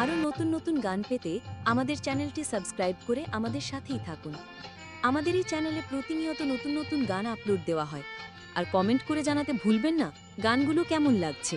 আরও নতুন নতুন গান পেতে আমাদের চ্যানেলটি সাবস্ক্রাইব করে আমাদের সাথেই থাকুন। আমাদের এই চ্যানেলে প্রতিনিয়ত নতুন নতুন গান আপলোড দেওয়া হয়। আর কমেন্ট করে জানাতে ভুলবেন না, গানগুলো কেমন লাগছে?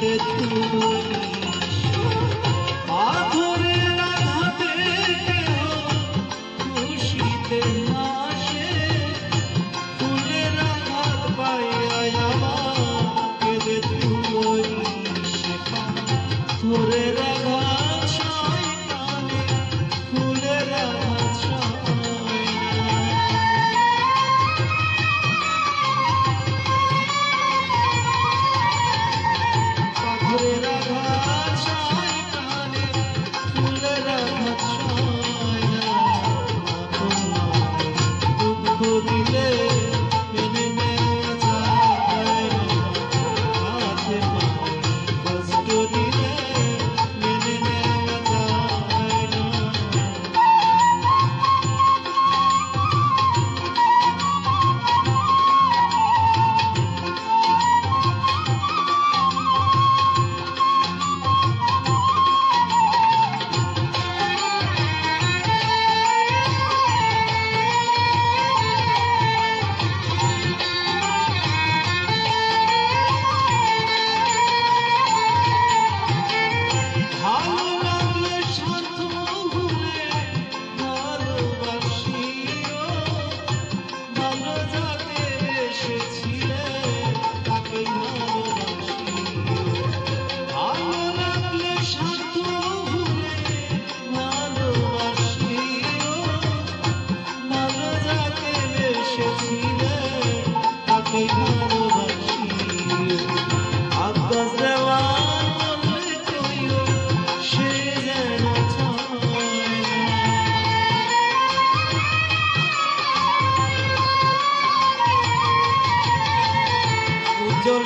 দেবে তুমি পাথরের আঘাতে খুশিতে আসে ফুলের আঘাত পাইয়া আমার কেঁদে তুমি শেখা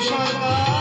তোর সরকার